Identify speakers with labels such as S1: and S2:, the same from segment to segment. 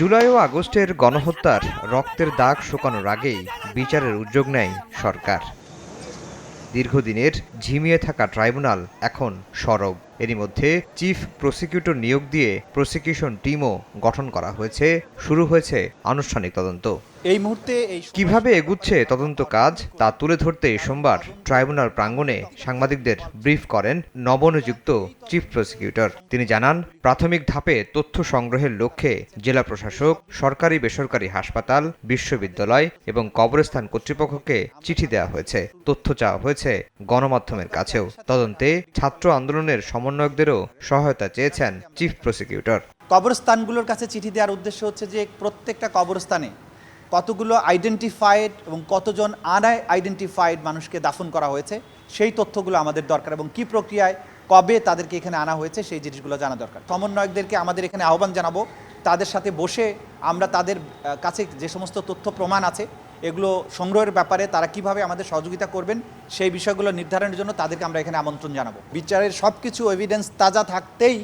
S1: জুলাই ও আগস্টের গণহত্যার রক্তের দাগ শুকানোর আগেই বিচারের উদ্যোগ নেয় সরকার। দীর্ঘদিনের ঝিমিয়ে থাকা ট্রাইব্যুনাল এখন সরব। এরই মধ্যে চিফ প্রসিকিউটর নিয়োগ দিয়ে প্রসিকিউশন টিমও গঠন করা হয়েছে, শুরু হয়েছে আনুষ্ঠানিক তদন্ত।
S2: এই মুহূর্তে
S1: কীভাবে এগুচ্ছে তদন্ত কাজ তা তুলে ধরতে সোমবার ট্রাইব্যুনাল প্রাঙ্গণে সাংবাদিকদের ব্রিফ করেন নবনিযুক্ত চিফ প্রসিকিউটর। তিনি জানান প্রাথমিক ধাপে তথ্য সংগ্রহের লক্ষ্যে জেলা প্রশাসক সরকারি বেসরকারি হাসপাতাল বিশ্ববিদ্যালয় এবং কবরস্থান কর্তৃপক্ষকে চিঠি দেওয়া হয়েছে। তথ্য চাওয়া হয়েছে গণমাধ্যমের কাছেও। তদন্তে ছাত্র আন্দোলনের সমন্বয়কদেরও সহায়তা চেয়েছেন চিফ প্রসিকিউটর।
S2: কবরস্থানগুলোর কাছে চিঠি দেওয়ার উদ্দেশ্য হচ্ছে যে প্রত্যেকটা কবরস্থানে কতগুলো আইডেন্টিফাইড এবং কতজন আনাই আইডেন্টিফাইড মানুষকে দাফন করা হয়েছে, সেই তথ্যগুলো আমাদের দরকার এবং কি প্রক্রিয়ায়, কবে তাদেরকে এখানে আনা হয়েছে, সেই জিনিসগুলো জানা দরকার। সমন্বয়কদেরকে আমাদের এখানে আহ্বান জানাব, তাদের সাথে বসে আমরা তাদের কাছে যে সমস্ত তথ্য প্রমাণ আছে, এগুলো সংগ্রহের ব্যাপারে তারা কীভাবে আমাদের সহযোগিতা করবেন, সেই বিষয়গুলো নির্ধারণের জন্য তাদেরকে আমরা এখানে আমন্ত্রণ জানাব। বিচারের সব কিছু এভিডেন্স তাজা থাকতেই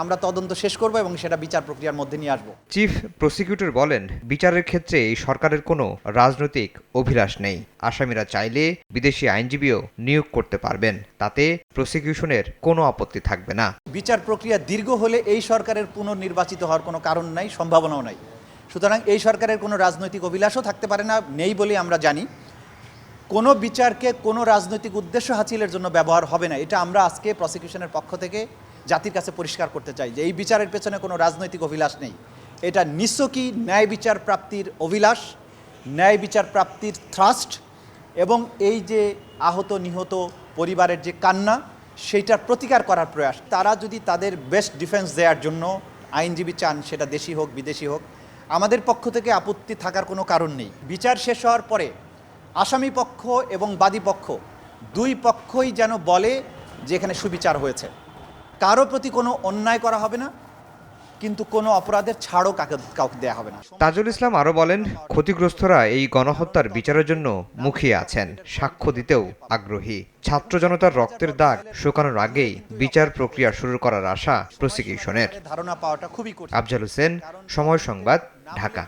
S2: আমরা তদন্ত শেষ করব এবং সেটা বিচার প্রক্রিয়ার মধ্যে নিয়ে আসব।
S1: চিফ প্রসিকিউটর বলেন বিচারের ক্ষেত্রে এই সরকারের কোনো রাজনৈতিক অভিলাষ নেই। আসামিরা চাইলে বিদেশি আইনজীবীও নিয়োগ করতে পারবেন। তাতে প্রসিকিউশনের কোনো আপত্তি থাকবে না।
S2: বিচার প্রক্রিয়া দীর্ঘ হলে এই সরকারের পুনর্নির্বাচিত হওয়ার কোনো কারণ নাই সম্ভাবনাও নাই। সুতরাং এই সরকারের কোনো রাজনৈতিক অভিলাষও থাকতে পারে না নেই বলে আমরা জানি। কোনো বিচারকে কোনো রাজনৈতিক উদ্দেশ্য হাসিলের জন্য ব্যবহার হবে না এটা আমরা আজকে প্রসিকিউশনের পক্ষ থেকে জাতির কাছে পরিষ্কার করতে চাই যে এই বিচারের পেছনে কোনো রাজনৈতিক অভিলাষ নেই। এটা নিঃস্বকী ন্যায় বিচার প্রাপ্তির অভিলাষ, ন্যায় বিচার প্রাপ্তির থ্রাস্ট এবং এই যে আহত নিহত পরিবারের যে কান্না, সেইটার প্রতিকার করার প্রয়াস। তারা যদি তাদের বেস্ট ডিফেন্স দেওয়ার জন্য আইনজীবী চান, সেটা দেশি হোক, বিদেশি হোক, আমাদের পক্ষ থেকে আপত্তি থাকার কোনো কারণ নেই। বিচার শেষ হওয়ার পরে আসামি পক্ষ এবং বাদী পক্ষ দুই পক্ষই যেন বলে যে এখানে সুবিচার হয়েছে। কারও প্রতি কোনো অন্যায় করা হবে না কিন্তু কোনো অপরাধের ছাড়ও কাকে কাউকে দেওয়া হবে না।
S1: তাজুল ইসলাম আরও বলেন ক্ষতিগ্রস্তরা এই গণহত্যার বিচারের জন্য মুখিয়ে আছেন সাক্ষ্য দিতেও আগ্রহী। ছাত্র জনতার রক্তের দাগ শুকানোর আগেই বিচার প্রক্রিয়া শুরু করার আশা প্রসিকিউশনের।
S2: ধারণা পাওয়াটা খুবই কঠিন।
S1: আফজাল হোসেন সময় সংবাদ ঢাকা।